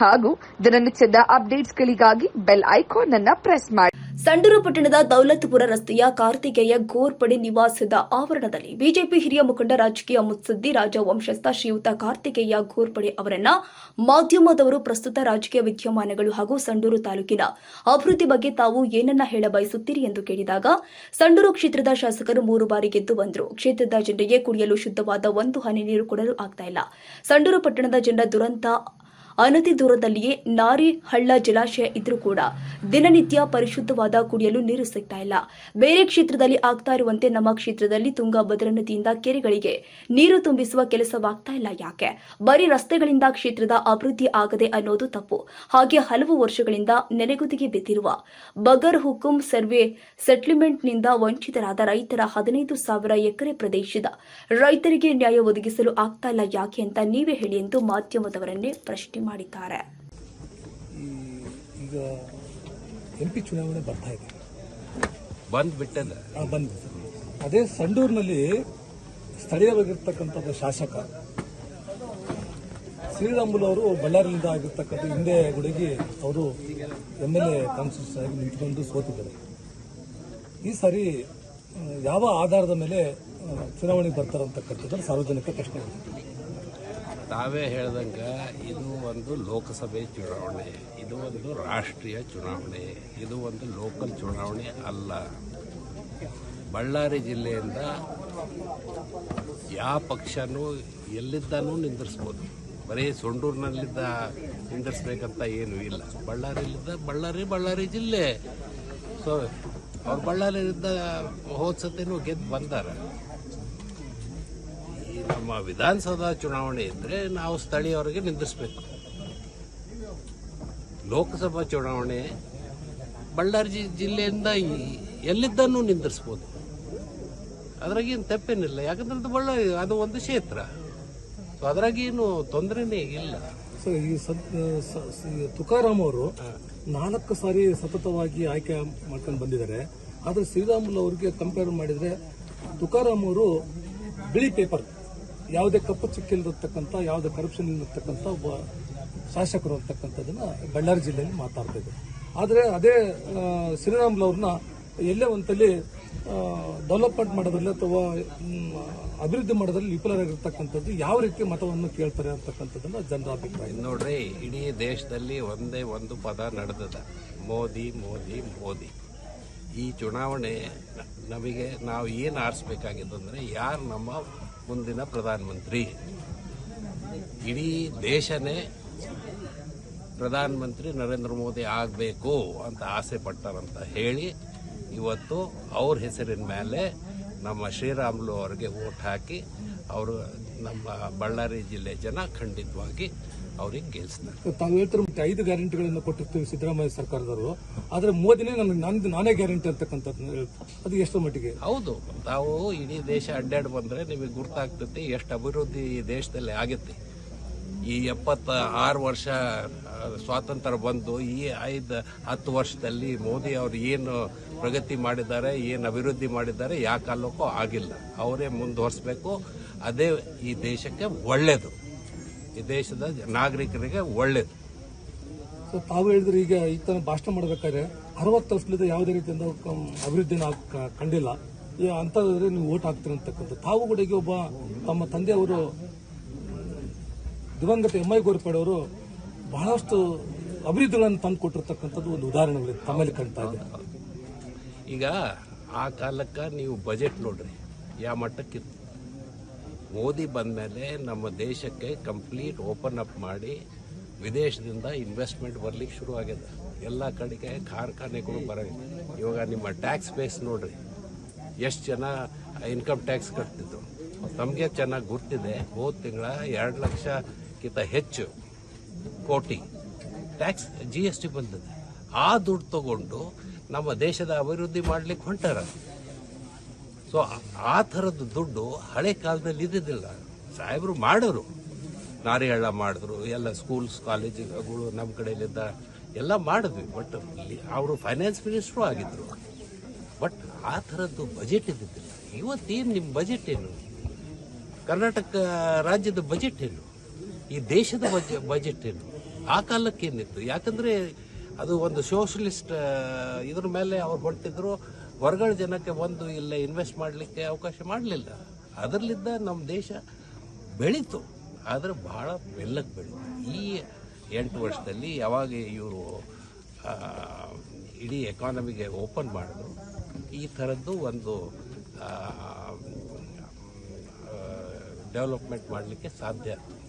ಹಾಗೂ ದಿನನಿತ್ಯದ ಅಪ್ಡೇಟ್ಸ್ಗಳಿಗಾಗಿ ಬೆಲ್ ಐಕಾನ್ ಅನ್ನು ಪ್ರೆಸ್ ಮಾಡಿ. ಸಂಡೂರು ಪಟ್ಟಣದ ದೌಲತ್ಪುರ ರಸ್ತೆಯ ಕಾರ್ತಿಕೇಯ ಗೋರ್ಪಡೆ ನಿವಾಸದ ಆವರಣದಲ್ಲಿ ಬಿಜೆಪಿ ಹಿರಿಯ ಮುಖಂಡ ರಾಜಕೀಯ ಮುತ್ಸದ್ದಿ ರಾಜ ವಂಶಸ್ಥ ಶ್ರೀಯುತ ಕಾರ್ತಿಕೇಯ ಗೋರ್ಪಡೆ ಅವರನ್ನ ಮಾಧ್ಯಮದವರು ಪ್ರಸ್ತುತ ರಾಜಕೀಯ ವಿದ್ಯಮಾನಗಳು ಹಾಗೂ ಸಂಡೂರು ತಾಲೂಕಿನ ಅಭಿವೃದ್ಧಿ ಬಗ್ಗೆ ತಾವು ಏನನ್ನ ಹೇಳ ಬಯಸುತ್ತೀರಿ ಎಂದು ಕೇಳಿದಾಗ, ಸಂಡೂರು ಕ್ಷೇತ್ರದ ಶಾಸಕರು ಮೂರು ಬಾರಿ ಗೆದ್ದು ಬಂದರು. ಕ್ಷೇತ್ರದ ಜನರಿಗೆ ಕುಡಿಯಲು ಶುದ್ಧವಾದ ಒಂದು ಹನಿ ನೀರು ಕೊಡಲು ಆಗ್ತಾ ಇಲ್ಲ. ಸಂಡೂರು ಪಟ್ಟಣದ ಜನರ ದುರಂತ ಅನತಿ ದೂರದಲ್ಲಿಯೇ ನಾರಿ ಹಳ್ಳ ಜಲಾಶಯ ಇದ್ರೂ ಕೂಡ ದಿನನಿತ್ಯ ಪರಿಶುದ್ಧವಾದ ಕುಡಿಯಲು ನೀರು ಸಿಗ್ತಾ ಇಲ್ಲ. ಬೇರೆ ಕ್ಷೇತ್ರದಲ್ಲಿ ಆಗ್ತಾ ಇರುವಂತೆ ನಮ್ಮ ಕ್ಷೇತ್ರದಲ್ಲಿ ತುಂಗಾ ಭದ್ರಾ ನದಿಯಿಂದ ಕೆರೆಗಳಿಗೆ ನೀರು ತುಂಬಿಸುವ ಕೆಲಸವಾಗ್ತಾ ಇಲ್ಲ ಯಾಕೆ? ಬರೀ ರಸ್ತೆಗಳಿಂದ ಕ್ಷೇತ್ರದ ಅಭಿವೃದ್ಧಿ ಆಗದೆ ಅನ್ನೋದು ತಪ್ಪು. ಹಾಗೆ ಹಲವು ವರ್ಷಗಳಿಂದ ನೆನೆಗುದಿಗೆ ಬಿದ್ದಿರುವ ಬಗರ್ ಹುಕುಂ ಸರ್ವೆ ಸೆಟ್ಲ್ಮೆಂಟ್ನಿಂದ ವಂಚಿತರಾದ ರೈತರ ಹದಿನೈದು ಸಾವಿರ ಎಕರೆ ಪ್ರದೇಶದ ರೈತರಿಗೆ ನ್ಯಾಯ ಒದಗಿಸಲು ಆಗ್ತಾ ಇಲ್ಲ ಯಾಕೆ ಅಂತ ನೀವೇ ಹೇಳಿ ಎಂದು ಮಾಧ್ಯಮದವರನ್ನೇ ಪ್ರಶ್ನೆ ಮಾಡಿದ್ದಾರೆ. ಈ ಈಗ ಎಂ ಪಿ ಚುನಾವಣೆ ಬರ್ತಾ ಇದೆ. ಬಂದ್ಬಿಟ್ಟದ. ಆ, ಬಂದ್ ಅದೇ ಸಂಡೂರಿನಲ್ಲಿ ಸ್ಥಳೀಯವಾಗಿರ್ತಕ್ಕಂಥ ಶಾಸಕ ಶ್ರೀರಾಮುಲು ಅವರು ಬಳ್ಳಾರಿಯಿಂದ ಆಗಿರ್ತಕ್ಕಂಥ ಹಿಂದೆ ಗುಡುಗಿ ಅವರು ಎಂ ಎಲ್ ಎ ಕಾನ್ಸ್ಟಿಟ್ಯೂನ್ಸ್ ಆಗಿ ನಿಂತ್ಕೊಂಡು ಸೋತಿದ್ದಾರೆ. ಈ ಸಾರಿ ಯಾವ ಆಧಾರದ ಮೇಲೆ ಚುನಾವಣೆಗೆ ಬರ್ತಾರೆ ಅಂತಕ್ಕಂಥದ್ದು ಸಾರ್ವಜನಿಕ ಪ್ರಶ್ನೆ. ತಾವೇ ಹೇಳ್ದಂಗೆ ಇದು ಒಂದು ಲೋಕಸಭೆ ಚುನಾವಣೆ, ಇದು ಒಂದು ರಾಷ್ಟ್ರೀಯ ಚುನಾವಣೆ, ಇದು ಒಂದು ಲೋಕಲ್ ಚುನಾವಣೆ ಅಲ್ಲ. ಬಳ್ಳಾರಿ ಜಿಲ್ಲೆಯಿಂದ ಯಾವ ಪಕ್ಷನೂ ಎಲ್ಲಿದ್ದಾನೂ ನಿಂದಿರ್ಸ್ಬೋದು. ಬರೀ ಸೊಂಡೂರಿನಲ್ಲಿದ್ದ ನಿಂದಿರ್ಸ್ಬೇಕಂತ ಏನೂ ಇಲ್ಲ. ಬಳ್ಳಾರಿಯಲ್ಲಿದ್ದ ಬಳ್ಳಾರಿ ಬಳ್ಳಾರಿ ಜಿಲ್ಲೆ. ಸೊ ಅವ್ರು ಬಳ್ಳಾರಿಯಿಂದ ಹೋದ ಗೆದ್ದು ಬಂದಾರ. ನಮ್ಮ ವಿಧಾನಸೌಧ ಚುನಾವಣೆ ಇದ್ದರೆ ನಾವು ಸ್ಥಳೀಯವರಿಗೆ ನಿಂದಿಸಬೇಕು ಲೋಕಸಭಾ ಚುನಾವಣೆ ಬಳ್ಳಾರಿ ಜಿಲ್ಲೆಯಿಂದ ಎಲ್ಲಿದ್ದನ್ನು ನಿಂದಿರ್ಸ್ಬೋದು. ಅದ್ರಾಗೇನು ತಪ್ಪೇನಿಲ್ಲ. ಯಾಕಂದ್ರೆ ಅದು ಬಳ್ಳಾರಿ ಅದು ಒಂದು ಕ್ಷೇತ್ರ. ಸೊ ಅದ್ರಾಗೇನು ತೊಂದರೆನೇ ಇಲ್ಲ. ಸೊ ಈ ತುಕಾರಾಮ್ ಅವರು ನಾಲ್ಕು ಸಾರಿ ಸತತವಾಗಿ ಆಯ್ಕೆ ಮಾಡ್ಕೊಂಡು ಬಂದಿದ್ದಾರೆ. ಆದರೆ ಶ್ರೀರಾಮುಲು ಅವರಿಗೆ ಕಂಪೇರ್ ಮಾಡಿದ್ರೆ ತುಕಾರಾಮ್ ಅವರು ಬಿಳಿ ಪೇಪರ್ ಯಾವುದೇ ಕಪ್ಪು ಚಿಕ್ಕಿಲ್ದಿರ್ತಕ್ಕಂಥ ಯಾವುದೇ ಕರಪ್ಷನ್ ಇಲ್ಲರ್ತಕ್ಕಂಥ ಒಬ್ಬ ಶಾಸಕರು ಅಂತಕ್ಕಂಥದ್ದನ್ನ ಬಳ್ಳಾರಿ ಜಿಲ್ಲೆಯಲ್ಲಿ ಮಾತಾಡ್ತಾ ಇದ್ದಾರೆ. ಆದರೆ ಅದೇ ಶ್ರೀರಾಮ್ಲವ್ರನ್ನ ಎಲ್ಲೇ ಒಂದಲ್ಲಿ ಡೆವಲಪ್ಮೆಂಟ್ ಮಾಡೋದ್ರಲ್ಲಿ ಅಥವಾ ಅಭಿವೃದ್ಧಿ ಮಾಡೋದ್ರಲ್ಲಿ ವಿಫಲರಾಗಿರ್ತಕ್ಕಂಥದ್ದು ಯಾವ ರೀತಿ ಮತವನ್ನು ಕೇಳ್ತಾರೆ ಅಂತಕ್ಕಂಥದ್ದನ್ನ ಜನರ ಅಭಿಪ್ರಾಯ. ನೋಡ್ರಿ, ಇಡೀ ದೇಶದಲ್ಲಿ ಒಂದೇ ಒಂದು ಪದ ನಡೆದದ. ಮೋದಿ ಮೋದಿ ಮೋದಿ. ಈ ಚುನಾವಣೆ ನಮಗೆ ನಾವು ಏನು ಆರಿಸ್ಬೇಕಾಗಿತ್ತು ಅಂದರೆ, ಯಾರು ನಮ್ಮ ಮುಂದಿನ ಪ್ರಧಾನಮಂತ್ರಿ. ಇಡೀ ದೇಶನೇ ಪ್ರಧಾನಮಂತ್ರಿ ನರೇಂದ್ರ ಮೋದಿ ಆಗಬೇಕು ಅಂತ ಆಸೆ ಪಟ್ಟಾರಂತ ಹೇಳಿ ಇವತ್ತು ಅವ್ರ ಹೆಸರಿನ ಮೇಲೆ ನಮ್ಮ ಶ್ರೀರಾಮುಲು ಅವರಿಗೆ ಓಟ್ ಹಾಕಿ ಅವರು ನಮ್ಮ ಬಳ್ಳಾರಿ ಜಿಲ್ಲೆ ಜನ ಖಂಡಿತವಾಗಿ ಅವ್ರಿಗೆ ಗೆಲ್ಸ್ತಾರೆ ತಾವು ಹೇಳ್ತಾರೆ ಮತ್ತೆ ಐದು ಗ್ಯಾರಂಟಿಗಳನ್ನು ಕೊಟ್ಟಿರ್ತೀವಿ ಸಿದ್ದರಾಮಯ್ಯ ಸರ್ಕಾರದವರು. ಆದ್ರೆ ಮೋದಿನೇ ನನಗೆ ನಂದು ನಾನೇ ಗ್ಯಾರಂಟಿ ಅಂತಕ್ಕಂಥದ್ದು ಅದು ಎಷ್ಟು ಮಟ್ಟಿಗೆ. ಹೌದು. ತಾವು ಇಡೀ ದೇಶ ಅಡ್ಡಾಡಿ ಬಂದ್ರೆ ನಿಮಗೆ ಗುರ್ತಾಗ್ತೈತಿ ಎಷ್ಟು ಅಭಿವೃದ್ಧಿ ಈ ದೇಶದಲ್ಲಿ ಆಗುತ್ತೆ. ಈ ಎಪ್ಪತ್ತ ಆರು ವರ್ಷ ಸ್ವಾತಂತ್ರ್ಯ ಬಂದು ಈ ಐದು ಹತ್ತು ವರ್ಷದಲ್ಲಿ ಮೋದಿ ಅವರು ಏನು ಪ್ರಗತಿ ಮಾಡಿದ್ದಾರೆ ಏನು ಅಭಿವೃದ್ಧಿ ಮಾಡಿದ್ದಾರೆ ಯಾವ ಕಾಲಕ್ಕೂ ಆಗಿಲ್ಲ. ಅವರೇ ಮುಂದುವರಿಸಬೇಕು. ಅದೇ ಈ ದೇಶಕ್ಕೆ ಒಳ್ಳೆಯದು ಈ ದೇಶದ ನಾಗರಿಕರಿಗೆ ಒಳ್ಳೇದು. ಸೊ ತಾವು ಹೇಳಿದ್ರೆ ಈಗ ಈ ತರ ಭಾಷಣ ಮಾಡಬೇಕಾದ್ರೆ ಅರವತ್ತು ವರ್ಷದಿಂದ ಯಾವುದೇ ರೀತಿಯಿಂದ ಅಭಿವೃದ್ಧಿನ ಕಂಡಿಲ್ಲ. ಅಂತಂದ್ರೆ ನೀವು ಓಟ್ ಹಾಕ್ತೀರ ಅಂತಕ್ಕಂಥ ತಾವು ಕೂಡ ಈಗ ಒಬ್ಬ ತಮ್ಮ ತಂದೆಯವರು ದಿವಂಗತ ಎಂ ಐ ಗೋರ್ಪಡೆ ಅವರು ಬಹಳಷ್ಟು ಅಭಿವೃದ್ಧಿಗಳನ್ನು ತಂದು ಕೊಟ್ಟಿರ್ತಕ್ಕಂಥದ್ದು ಒಂದು ಉದಾಹರಣೆ ತಮ್ಮಲ್ಲಿ ಕಾಣ್ತಾ ಇದೆ. ಈಗ ಆ ಕಾಲಕ್ಕೆ ನೀವು ಬಜೆಟ್ ನೋಡ್ರಿ. ಯಾವ ಮಟ್ಟಕ್ಕಿತ್ತು? ಮೋದಿ ಬಂದಮೇಲೆ ನಮ್ಮ ದೇಶಕ್ಕೆ ಕಂಪ್ಲೀಟ್ ಓಪನ್ ಅಪ್ ಮಾಡಿ ವಿದೇಶದಿಂದ ಇನ್ವೆಸ್ಟ್ಮೆಂಟ್ ಬರ್ಲಿಕ್ಕೆ ಶುರು ಆಗಿದೆ. ಎಲ್ಲ ಕಡೆಗೆ ಕಾರ್ಖಾನೆಗಳು ಬರ ಇವಾಗ ನಿಮ್ಮ ಟ್ಯಾಕ್ಸ್ ಬೇಸ್ ನೋಡ್ರಿ. ಎಷ್ಟು ಜನ ಇನ್ಕಮ್ ಟ್ಯಾಕ್ಸ್ ಕಟ್ತಿದ್ರು. ತಮಗೆ ಚೆನ್ನಾಗಿ ಗೊತ್ತಿದೆ. ಹೋದ ತಿಂಗಳ ಎರಡು ಲಕ್ಷಕ್ಕಿಂತ ಹೆಚ್ಚು ಕೋಟಿ ಟ್ಯಾಕ್ಸ್ ಜಿ ಎಸ್ ಟಿ ಬಂದಿದೆ ಆ ದುಡ್ಡು ತಗೊಂಡು ನಮ್ಮ ದೇಶದ ಅಭಿವೃದ್ಧಿ ಮಾಡ್ಲಿಕ್ಕೆ ಹೊಂಟಾರ. ಸೊ ಆ ಥರದ ದುಡ್ಡು ಹಳೆ ಕಾಲದಲ್ಲಿ ಇದ್ದಿದ್ದಿಲ್ಲ. ಸಾಹೇಬರು ಮಾಡೋರು. ನಾರಿಹಳ್ಳ ಮಾಡಿದ್ರು, ಎಲ್ಲ ಸ್ಕೂಲ್ಸ್ ಕಾಲೇಜುಗಳು ನಮ್ಮ ಕಡೆಯಲ್ಲಿದ್ದ ಎಲ್ಲ ಮಾಡಿದ್ವಿ. ಬಟ್ ಅವರು ಫೈನಾನ್ಸ್ ಮಿನಿಸ್ಟ್ರು ಆಗಿದ್ರು. ಬಟ್ ಆ ಥರದ್ದು ಬಜೆಟ್ ಇದ್ದಿದ್ದಿಲ್ಲ. ಇವತ್ತೇನು ನಿಮ್ಮ ಬಜೆಟ್ ಏನು? ಕರ್ನಾಟಕ ರಾಜ್ಯದ ಬಜೆಟ್ ಏನು? ಈ ದೇಶದ ಬಜೆ ಬಜೆಟ್ ಏನು? ಆ ಕಾಲಕ್ಕೆ ಏನಿತ್ತು ಯಾಕಂದ್ರೆ ಅದು ಒಂದು ಸೋಷಲಿಸ್ಟ್ ಇದ್ರ ಮೇಲೆ ಅವ್ರು ಹೊರಟಿದ್ರು ಹೊರಗಡ ಜನಕ್ಕೆ ಒಂದು ಇಲ್ಲ ಇನ್ವೆಸ್ಟ್ ಮಾಡಲಿಕ್ಕೆ ಅವಕಾಶ ಮಾಡಲಿಲ್ಲ. ಅದರಲ್ಲಿದ್ದ ನಮ್ಮ ದೇಶ ಬೆಳೀತು. ಆದರೆ ಭಾಳ ಬೆಲ್ಲಕ್ಕೆ ಬೆಳೀತು. ಈ ಎಂಟು ವರ್ಷದಲ್ಲಿ ಯಾವಾಗ ಇವರು ಇಡೀ ಎಕಾನಮಿಗೆ ಓಪನ್ ಮಾಡಿದ್ರು, ಈ ಥರದ್ದು ಒಂದು ಡೆವಲಪ್ಮೆಂಟ್ ಮಾಡಲಿಕ್ಕೆ ಸಾಧ್ಯ. ಆಯ್ತು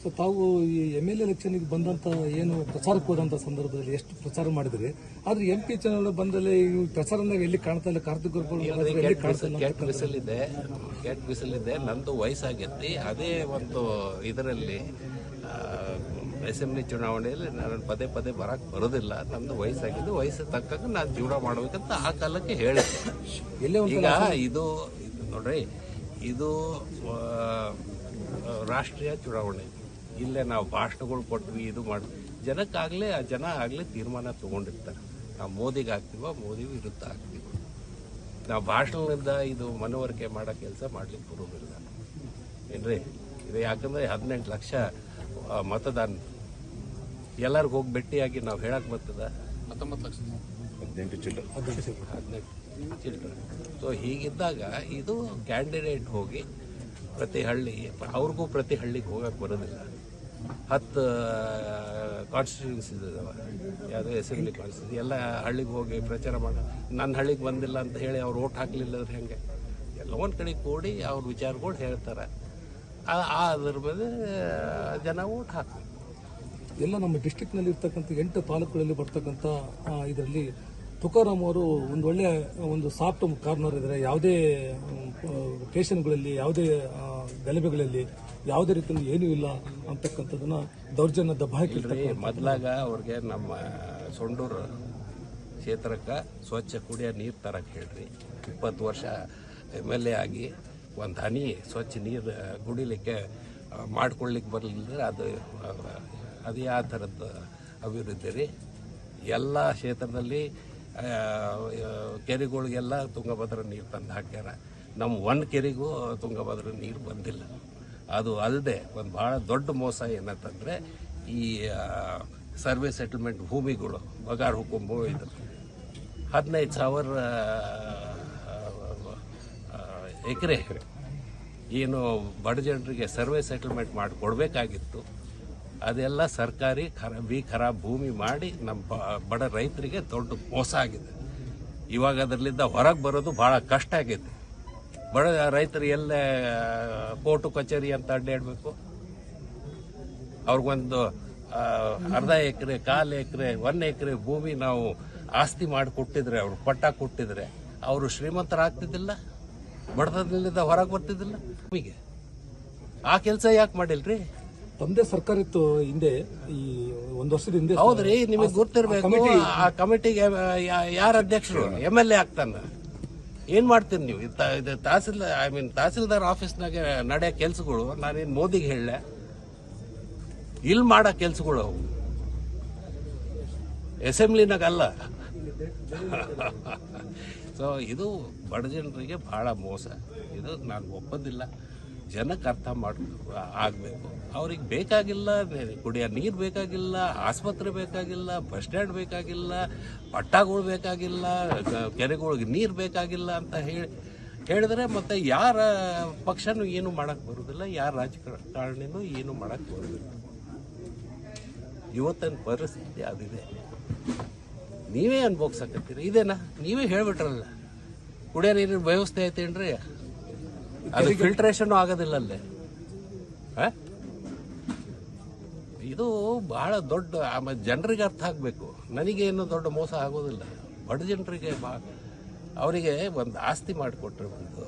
ಸೊ ತಾವು ಈ ಎಂ ಎಲ್ ಎಲೆಕ್ಷನ್ಗೆ ಬಂದಂತ ಏನು ಪ್ರಚಾರಕ್ಕೆ ಹೋದಂತ ಸಂದರ್ಭದಲ್ಲಿ ಎಷ್ಟು ಪ್ರಚಾರ ಮಾಡಿದ್ರಿ? ಆದ್ರೆ ಎಂ ಪಿ ಚುನಾವಣೆ ಬಂದಲ್ಲಿ ಈ ಪ್ರಚಾರನಾಗ ಎಲ್ಲಿ ಕಾಣ್ತಾ ಇಲ್ಲ ಕಾರ್ತಿಕ್ ಕೆಟ್ಟ ಬಿಸಿಲಿದೆ. ಕೆಟ್ಟ ಬಿಸಿಲಿದೆ. ನಂದು ವಯಸ್ಸಾಗೈತಿ. ಅದೇ ಒಂದು ಇದರಲ್ಲಿ ಅಸೆಂಬ್ಲಿ ಚುನಾವಣೆಯಲ್ಲಿ ನಾನು ಪದೇ ಪದೇ ಬರಕ್ ಬರೋದಿಲ್ಲ. ನಮ್ದು ವಯಸ್ಸಾಗಿದ್ದು ವಯಸ್ಸು ತಕ್ಕಂಗೆ ನಾನು ಜೀವನ ಮಾಡ್ಬೇಕಂತ ಆ ಕಾಲಕ್ಕೆ ಹೇಳಿದ್ದೆ. ಈಗ ಇದು ಇದು ನೋಡ್ರಿ ಇದು ರಾಷ್ಟ್ರೀಯ ಚುನಾವಣೆ. ಇಲ್ಲೇ ನಾವು ಭಾಷಣಗಳು ಕೊಟ್ವಿ ಇದು ಮಾಡಿ ಜನಕ್ಕಾಗಲೇ ಆ ಜನ ಆಗಲೇ ತೀರ್ಮಾನ ತೊಗೊಂಡಿರ್ತಾರೆ. ನಾವು ಮೋದಿಗೆ ಹಾಕ್ತೀವೋ ಮೋದಿ ವಿರುದ್ಧ ಹಾಕ್ತೀವಿ. ನಾವು ಭಾಷಣದಿಂದ ಇದು ಮನವರಿಕೆ ಮಾಡೋ ಕೆಲಸ ಮಾಡಲಿಕ್ಕೆ ಬರೋದಿಲ್ಲ. ಏನ್ರಿ? ಇದು ಯಾಕಂದ್ರೆ ಹದಿನೆಂಟು ಲಕ್ಷ ಮತದಾನ ಎಲ್ಲರಿಗೂ ಹೋಗಿ ಭೇಟಿಯಾಗಿ ನಾವು ಹೇಳಕ್ ಬರ್ತದ? ಹದಿನೆಂಟು ಹದಿನೆಂಟು ಚಿಲ್ಡ್ರನ್. ಸೊ ಹೀಗಿದ್ದಾಗ ಇದು ಕ್ಯಾಂಡಿಡೇಟ್ ಹೋಗಿ ಪ್ರತಿ ಹಳ್ಳಿ ಅವ್ರಿಗೂ ಪ್ರತಿ ಹಳ್ಳಿಗೆ ಹೋಗಕ್ಕೆ ಬರೋದಿಲ್ಲ. ಹತ್ತು ಕಾನ್ಸ್ಟಿಟ್ಯೂನ್ಸ್ ಇದಾವೆ. ಯಾವುದೋ ಅಸೆಂಬ್ಲಿ ಕಾನ್ಸ್ಟಿಟ್ಯೂನ್ಸಿ ಎಲ್ಲ ಹಳ್ಳಿಗೆ ಹೋಗಿ ಪ್ರಚಾರ ಮಾಡ ನನ್ನ ಹಳ್ಳಿಗೆ ಬಂದಿಲ್ಲ ಅಂತ ಹೇಳಿ ಅವ್ರು ಓಟ್ ಹಾಕಲಿಲ್ಲ ಅಂದ್ರೆ ಹೆಂಗೆ? ಎಲ್ಲ ಒಂದು ಕಡೆ ಕೂಡಿ ಅವ್ರ ವಿಚಾರಗಳು ಹೇಳ್ತಾರೆ. ಅದ್ರ ಮೇಲೆ ಜನ ಓಟ್ ಹಾಕ್ತಾರೆ ಎಲ್ಲ ನಮ್ಮ ಡಿಸ್ಟಿಕ್ನಲ್ಲಿ ಇರ್ತಕ್ಕಂಥ ಎಂಟು ತಾಲೂಕುಗಳಲ್ಲಿ ಬರ್ತಕ್ಕಂಥ ಇದರಲ್ಲಿ ತುಕಾರಾಮ್ ಅವರು ಒಂದು ಒಳ್ಳೆಯ ಒಂದು ಸಾಫ್ಟ್ ಕಾರ್ನರ್ ಇದ್ರೆ ಯಾವುದೇ ಸ್ಟೇಷನ್ಗಳಲ್ಲಿ ಯಾವುದೇ ಗಲಭೆಗಳಲ್ಲಿ ಯಾವುದೇ ರೀತಿಯಲ್ಲಿ ಏನೂ ಇಲ್ಲ ಅಂತಕ್ಕಂಥದ್ದನ್ನ ದೌರ್ಜನ್ಯ ದಬ್ಬಾಕಿ ಮೊದಲಾಗ ಮೊದ್ಲಾಗ ಅವ್ರಿಗೆ ನಮ್ಮ ಸೊಂಡೂರು ಕ್ಷೇತ್ರಕ್ಕೆ ಸ್ವಚ್ಛ ಕುಡಿಯೋ ನೀರು ತರಕ್ಕೆ ಹೇಳ್ರಿ. ಇಪ್ಪತ್ತು ವರ್ಷ ಎಂ ಎಲ್ ಎ ಆಗಿ ಒಂದು ಹನಿ ಸ್ವಚ್ಛ ನೀರು ಕುಡಿಲಿಕ್ಕೆ ಮಾಡ್ಕೊಳ್ಲಿಕ್ಕೆ ಬರಲಿಲ್ಲ ಅದು ಅದು ಯಾವ ಥರದ್ದು ಅಭಿವೃದ್ಧಿ ರೀ. ಎಲ್ಲ ಕ್ಷೇತ್ರದಲ್ಲಿ ಕೆರೆಗಳಿಗೆಲ್ಲ ತುಂಗಭದ್ರಾ ನೀರು ತಂದು ಹಾಕ್ಯಾರ. ನಮ್ಮ ಒಂದು ಕೆರೆಗೂ ತುಂಗಭದ್ರಾ ನೀರು ಬಂದಿಲ್ಲ. ಅದು ಅಲ್ಲದೆ ಒಂದು ಭಾಳ ದೊಡ್ಡ ಮೋಸ ಏನಂತಂದರೆ ಈ ಸರ್ವೆ ಸೆಟಲ್ಮೆಂಟ್ ಭೂಮಿಗಳು, ಬಗಾರ್ ಹುಕುಂಬು ಇದು. ಹದಿನೈದು ಸಾವಿರ ಎಕರೆ ಏನು ಬಡ ಜನರಿಗೆ ಸರ್ವೆ ಸೆಟಲ್ಮೆಂಟ್ ಮಾಡಿ ಕೊಡಬೇಕಾಗಿತ್ತು. ಅದೆಲ್ಲ ಸರ್ಕಾರಿ ಖರ, ಬಿ ಖರಾಬ್ ಭೂಮಿ ಮಾಡಿ ನಮ್ಮ ಬಡ ರೈತರಿಗೆ ದೊಡ್ಡ ಮೋಸ ಆಗಿದೆ. ಇವಾಗ ಅದರಲ್ಲಿಂದ ಹೊರಗೆ ಬರೋದು ಭಾಳ ಕಷ್ಟ ಆಗಿದೆ. ಬಡ ರೈತರು ಎಲ್ಲೇ ಕೋರ್ಟು ಕಚೇರಿ ಅಂತ ಅಡ್ಡಾಡಬೇಕು ಅವ್ರಿಗೊಂದು ಅರ್ಧ ಎಕರೆ, ಕಾಲು ಎಕರೆ ಒನ್ ಎಕರೆ ಭೂಮಿ ನಾವು ಆಸ್ತಿ ಮಾಡಿ ಕೊಟ್ಟಿದ್ರೆ, ಅವರು ಪಟ್ಟ ಕೊಟ್ಟಿದ್ರೆ, ಅವರು ಶ್ರೀಮಂತರಾಗ್ತಿದ್ದಿಲ್ಲ ಬಡತನದಿಂದ ಹೊರಗೆ ಬರ್ತಿದ್ದಿಲ್ಲ. ಭೂಮಿಗೆ. ಆ ಕೆಲಸ ಯಾಕೆ ಮಾಡಿಲ್ರಿ? ತಮ್ಮದೇ ಸರ್ಕಾರ ಇತ್ತು ಹಿಂದೆ ಈ ಒಂದು ವರ್ಷದ ಹಿಂದೆ. ಹೌದ್ರಿ ನಿಮಗೆ ಗೊತ್ತಿರ್ಬೇಕು ಆ ಕಮಿಟಿಗೆ ಯಾರ ಅಧ್ಯಕ್ಷರು? ಎಂ ಎಲ್ ಎ ಆಗ್ತಾನ. ಏನ್ ಮಾಡ್ತೀರಿ ನೀವು? ತಹಸೀಲ್ ಐ ಮೀನ್ ತಹಸೀಲ್ದಾರ್ ಆಫೀಸ್ನಾಗ ನಡೆಯೋ ಕೆಲ್ಸಗಳು ನಾನೇನ್ ಮೋದಿಗೆ ಹೇಳಲೆ ಇಲ್ಲಿ ಮಾಡೋ ಕೆಲ್ಸಗಳು ಅವು. ಅಸೆಂಬ್ಲಿನಾಗ ಅಲ್ಲ ಸೊ ಇದು ಬಡ ಜನರಿಗೆ ಬಹಳ ಮೋಸ. ಇದು ನಾನು ಒಪ್ಪೋದಿಲ್ಲ. ಜನಕ್ಕೆ ಅರ್ಥ ಮಾಡ, ಆಗಬೇಕು. ಅವ್ರಿಗೆ ಬೇಕಾಗಿಲ್ಲ ಕುಡಿಯೋ ನೀರು ಬೇಕಾಗಿಲ್ಲ, ಆಸ್ಪತ್ರೆ ಬೇಕಾಗಿಲ್ಲ, ಬಸ್ ಸ್ಟ್ಯಾಂಡ್ ಬೇಕಾಗಿಲ್ಲ, ಪಟ್ಟಾಗಳು ಬೇಕಾಗಿಲ್ಲ ಕೆರೆಗಳಿಗೆ ನೀರು ಬೇಕಾಗಿಲ್ಲ ಅಂತ ಹೇಳಿ, ಹೇಳಿದ್ರೆ ಮತ್ತೆ ಯಾರ ಪಕ್ಷನೂ ಏನು ಮಾಡಕ್ ಬರುದಿಲ್ಲ, ಯಾರ ರಾಜಕಾರಣಿನೂ ಏನು ಮಾಡಕ್ ಬರೋದಿಲ್ಲ. ಇವತ್ತಿನ ಪರಿಸ್ಥಿತಿ ಅದಿದೆ. ನೀವೇ ಅನ್ಭೋಗ್ಸಕತ್ತೀರಿ ಇದೇನಾ? ನೀವೇ ಹೇಳ್ಬಿಟ್ರಲ್ಲ. ಕುಡಿಯೋ ನೀರಿನ ವ್ಯವಸ್ಥೆ ಐತೇನ್ರಿ? ಅದು ಫಿಲ್ಟ್ರೇಷನ್ ಆಗೋದಿಲ್ಲ ಅಲ್ಲೇ? ಇದು ಬಹಳ ದೊಡ್ಡ ಆಮೇಲೆ ಜನರಿಗೆ ಅರ್ಥ ಆಗಬೇಕು. ನನಗೇನು ದೊಡ್ಡ ಮೋಸ ಆಗೋದಿಲ್ಲ. ಬಡ ಜನರಿಗೆ ಬಾ ಅವರಿಗೆ ಒಂದು ಆಸ್ತಿ ಮಾಡಿಕೊಟ್ರೆ ಒಂದು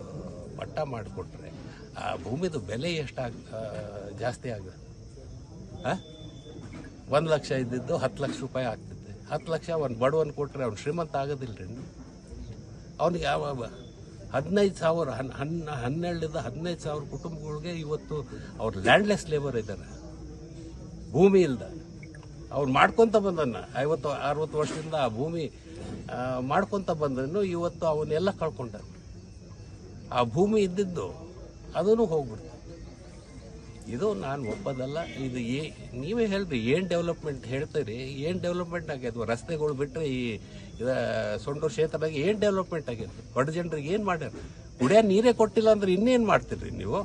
ಪಟ್ಟ ಮಾಡಿಕೊಟ್ರೆ ಆ ಭೂಮಿದು ಬೆಲೆ ಎಷ್ಟಾಗ ಜಾಸ್ತಿ ಆಗ ಒಂದು ಲಕ್ಷ ಇದ್ದಿದ್ದು ಹತ್ತು ಲಕ್ಷ ರೂಪಾಯಿ ಆಗ್ತಿದ್ದೆ ಹತ್ತು ಲಕ್ಷ ಒಂದು ಬಡವನ್ ಕೊಟ್ಟರೆ ಅವ್ನು ಶ್ರೀಮಂತ ಆಗೋದಿಲ್ಲ ರೀ ಅವನಿಗೆ ಯಾವ ಹದಿನೈದು ಸಾವಿರ, ಹನ್ ಹನ್ನ ಹನ್ನೆರಡರಿಂದ ಹದಿನೈದು ಸಾವಿರ ಕುಟುಂಬಗಳಿಗೆ ಇವತ್ತು ಅವ್ರು ಲ್ಯಾಂಡ್ಲೆಸ್ ಲೇಬರ್ ಇದ್ದಾರೆ. ಭೂಮಿ ಇಲ್ಲದ ಅವ್ರು ಮಾಡ್ಕೊಂತ ಬಂದನ್ನ, ಐವತ್ತು, ಅರವತ್ತು ವರ್ಷದಿಂದ ಆ ಭೂಮಿ ಮಾಡ್ಕೊತ ಬಂದ್ರೂ ಇವತ್ತು ಅವನ್ನೆಲ್ಲ ಕಳ್ಕೊಂಡ ಆ ಭೂಮಿ ಇದ್ದಿದ್ದು ಅದನ್ನು ಹೋಗ್ಬಿಡ್ತು. ಇದು ನಾನು ಒಪ್ಪದಲ್ಲ, ಇದು ಏ, ನೀವೇ ಹೇಳ್ರಿ, ಏನು ಡೆವಲಪ್ಮೆಂಟ್ ಹೇಳ್ತೀರಿ? ಏನು ಡೆವಲಪ್ಮೆಂಟ್ ಆಗ್ಯದ ರಸ್ತೆಗಳು ಬಿಟ್ಟರೆ ಈ ಇದ ಸೊಂಡೂರು ಕ್ಷೇತ್ರದಾಗ ಏನ್ ಡೆವಲಪ್ಮೆಂಟ್ ಆಗ್ಯದ ಬಡ ಜನರಿಗೆ ಏನ್ ಮಾಡ್ಯಾರ? ಕುಡಿಯ ನೀರೇ ಕೊಟ್ಟಿಲ್ಲ ಅಂದ್ರೆ ಇನ್ನೇನ್ ಮಾಡ್ತೀರಿ ನೀವು?